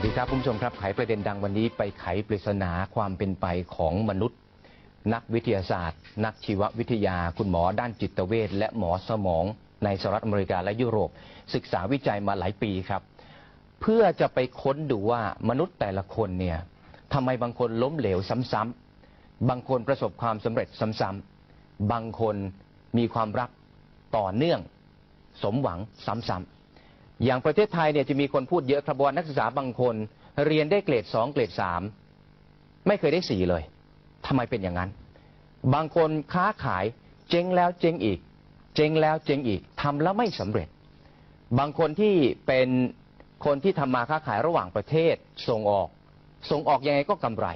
วัสดีครับคุณผู้ชมครับไขประเด็นดังวันนี้ไปไขปริศนาความเป็นไปของมนุษย์ นักวิทยาศาสตร์ นักชีววิทยา คุณหมอด้านจิตเวชและหมอสมองในสหรัฐอเมริกาและยุโรป ศึกษาวิจัยมาหลายปีครับ เพื่อจะไปค้นดูว่ามนุษย์แต่ละคนเนี่ยทำไมบางคนล้มเหลวซ้ำๆบางคนประสบความสำเร็จซ้ำๆบางคนมีความรักต่อเนื่อง สมหวังซ้ำๆ อย่างประเทศไทยเนี่ยจะมีคนพูดเยอะครับว่านักศึกษาบางคน เรียนได้เกรดสองเกรดสามไม่เคยได้สี่เลยทำไมเป็นอย่างนั้น บางคนค้าขายเจ๊งแล้วเจ๊งอีก เจ๊งแล้วเจ๊งอีกทำแล้วไม่สำเร็จ บางคนที่เป็นคนที่ทำมาค้าขายระหว่างประเทศส่งออก ส่งออกยังไงก็กำไร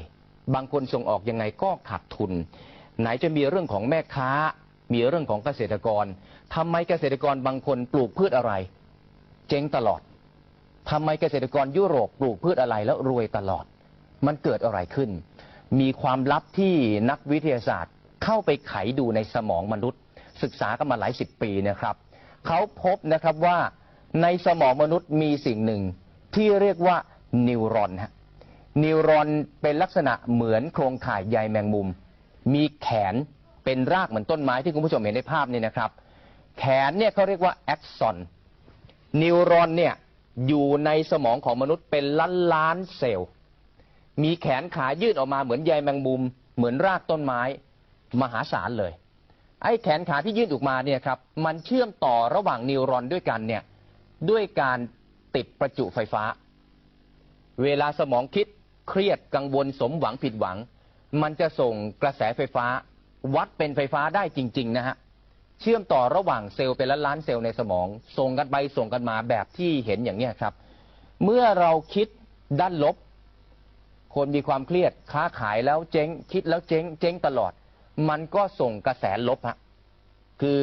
บางคนส่งออกยังไงก็ขาดทุน ไหนจะมีเรื่องของแม่ค้า มีเรื่องของเกษตรกรทำไมเกษตรกรบางคนปลูกพืชอะไร เจ๊งตลอดทำไมเกษตรกรยุโรปปลูกพืชอะไรแล้วรวยตลอด มันเกิดอะไรขึ้น มีความลับที่นักวิทยาศาสตร์เข้าไปไขดูในสมองมนุษย์ ศึกษากันมาหลายสิบปีนะครับ เขาพบนะครับว่าในสมองมนุษย์มีสิ่งหนึ่งที่เรียกว่านิวรอนฮะนิวรอนเป็นลักษณะเหมือนโครงข่ายใยแมงมุม มีแขนเป็นรากเหมือนต้นไม้ที่คุณผู้ชมเห็นในภาพนี้นะครับ แขนเนี่ยเขาเรียกว่าแอ็กซอน นิวรอนเนี่ยอยู่ในสมองของมนุษย์เป็นล้านล้านเซลล์ มีแขนขายืดออกมาเหมือนใยแมงมุม เหมือนรากต้นไม้ มหาศาลเลย ไอ้แขนขาที่ยืดออกมาเนี่ยครับ มันเชื่อมต่อระหว่างนิวรอนด้วยกันเนี่ย ด้วยการติดประจุไฟฟ้า เวลาสมองคิดเครียดกังวลสมหวังผิดหวัง มันจะส่งกระแสไฟฟ้า วัดเป็นไฟฟ้าได้จริง ๆ นะฮะ เชื่อมต่อระหว่างเซลล์เป็นล้านล้านเซลล์ในสมอง ส่งกันไปส่งกันมาแบบที่เห็นอย่างนี้ครับ เมื่อเราคิดด้านลบ คนมีความเครียดค้าขายแล้วเจ๊ง คิดแล้วเจ๊ง เจ๊งตลอด มันก็ส่งกระแสลบฮะคือ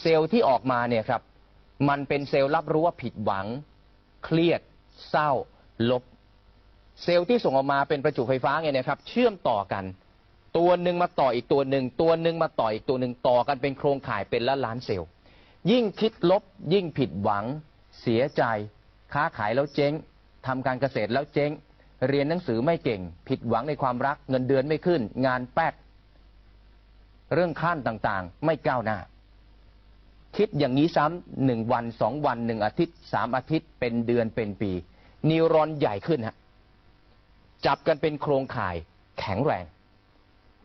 เซลล์ที่ออกมาเนี่ยครับ มันเป็นเซลล์รับรู้ว่าผิดหวัง เครียด เศร้า ลบ เซลล์ที่ส่งออกมาเป็นประจุไฟฟ้าไงนะครับ เชื่อมต่อกัน ตัวหนึ่งมาต่ออีกตัวหนึ่งตัวหนึ่งมาต่ออีกตัวหนึ่งต่อกันเป็นโครงข่ายเป็นล้านล้านเซลล์ ยิ่งคิดลบยิ่งผิดหวัง เสียใจ ค้าขายแล้วเจ๊งทำการเกษตรแล้วเจ๊ง เรียนหนังสือไม่เก่ง ผิดหวังในความรักเงินเดือนไม่ขึ้น งานแป๊ดเรื่องขั้นต่างๆ ไม่ก้าวหน้า คิดอย่างนี้ซ้ำหนึ่งวันสองวันหนึ่งอาทิตย์สามอาทิตย์เป็นเดือนเป็นปีนิวรอนใหญ่ขึ้นฮะจับกันเป็นโครงข่ายแข็งแรง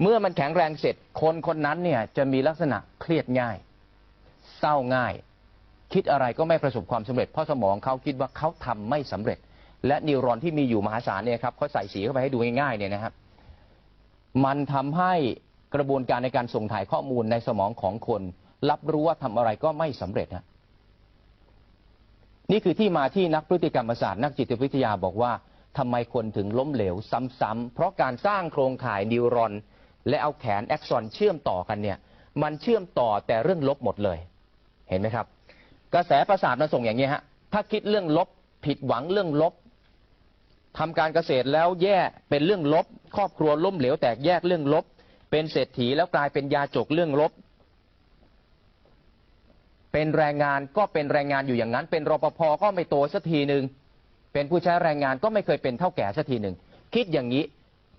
เมื่อมันแข็งแรงเสร็จคนคนนั้นเนี่ยจะมีลักษณะเครียดง่าย เศร้าง่าย คิดอะไรก็ไม่ประสบความสำเร็จเพราะสมองเขาคิดว่าเขาทำไม่สำเร็จ และนิวรอนที่มีอยู่มหาศาลเนี่ยครับเขาใส่สีเข้าไปให้ดูง่ายๆเนี่ยนะครับ มันทำให้กระบวนการในการส่งถ่ายข้อมูลในสมองของคน รับรู้ว่าทำอะไรก็ไม่สำเร็จฮะนี่คือที่มาที่นักพฤติกรรมศาสตร์นักจิตวิทยาบอกว่าทำไมคนถึงล้มเหลวซ้ำๆเพราะการสร้างโครงข่ายนิวรอน และเอาแขนแอ็กซอนเชื่อมต่อกันเนี่ย มันเชื่อมต่อแต่เรื่องลบหมดเลย เห็นไหมครับ กระแสประสาทมันส่งอย่างนี้ฮะ ถ้าคิดเรื่องลบผิดหวังเรื่องลบทำการเกษตรแล้วแย่เป็นเรื่องลบ ครอบครัวล้มเหลวแตกแยกเรื่องลบ เป็นเศรษฐีแล้วกลายเป็นยาจกเรื่องลบ เป็นแรงงานก็เป็นแรงงานอยู่อย่างนั้น เป็นรปภก็ไม่โตสักทีหนึ่งเป็นผู้ใช้แรงงานก็ไม่เคยเป็นเท่าแก่สักทีหนึ่งคิดอย่างนี้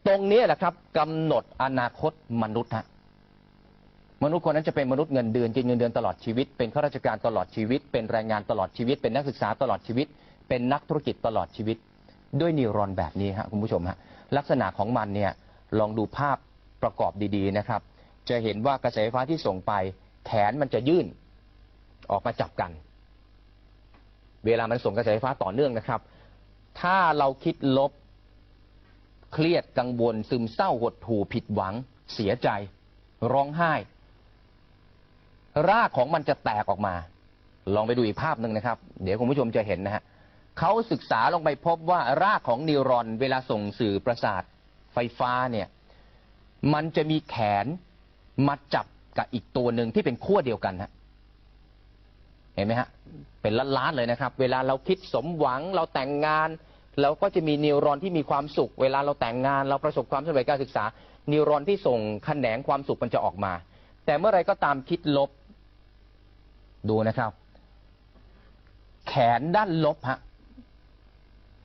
ตรงนี้แหละครับกำหนดอนาคตมนุษย์ฮะมนุษย์คนนั้นจะเป็นมนุษย์เงินเดือนกินเงินเดือนตลอดชีวิต เป็นข้าราชการตลอดชีวิต เป็นแรงงานตลอดชีวิต เป็นนักศึกษาตลอดชีวิต เป็นนักธุรกิจตลอดชีวิต ด้วยนิวรอนแบบนี้ฮะคุณผู้ชมฮะลักษณะของมันเนี่ยลองดูภาพประกอบดีๆนะครับ จะเห็นว่ากระแสไฟฟ้าที่ส่งไป แขนมันจะยื่นออกมาจับกัน เวลามันส่งกระแสไฟฟ้าต่อเนื่องนะครับ ถ้าเราคิดลบ เครียดกังวลซึมเศร้าหดหู่ผิดหวัง เสียใจ ร้องไห้ รากของมันจะแตกออกมา ลองไปดูอีกภาพหนึ่งนะครับ เดี๋ยวคุณผู้ชมจะเห็นนะฮะเขาศึกษาลงไปพบว่ารากของนิวรอนเวลาส่งสื่อประสาทไฟฟ้าเนี่ย มันจะมีแขนมาจับกับอีกตัวหนึ่งที่เป็นขั้วเดียวกันฮะเห็นไหมฮะ เป็นล้านๆเลยนะครับ เวลาเราคิดสมหวังเราแต่งงาน แล้วก็จะมีนิวรอนที่มีความสุข เวลาเราแต่งงาน เราประสบความสำเร็จการศึกษา นิวรอนที่ส่งแขนงความสุขมันจะออกมา แต่เมื่อไรก็ตามคิดลบดูนะครับ แขนด้านลบฮะ